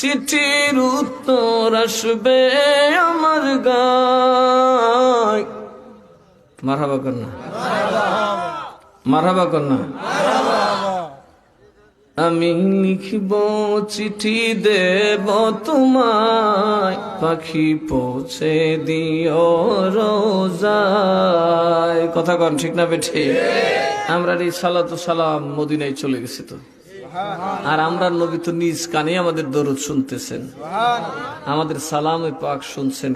চিঠির উত্তর আসবে আমার গায়। কন্যা। মারহাবা কন্যা। আমি লিখিব চিঠি দেব তোমায়। পাখি পৌঁছে দিও রোজায়। কথা কন, ঠিক না বেঠে? আমরা এই সালাত সালাম মদিনায় চলে গেছি তো। আর আমরা নবী তো নিজ কানে আমাদের দরদ শুনতেছেন। আমাদের সালাম পাক শুনছেন।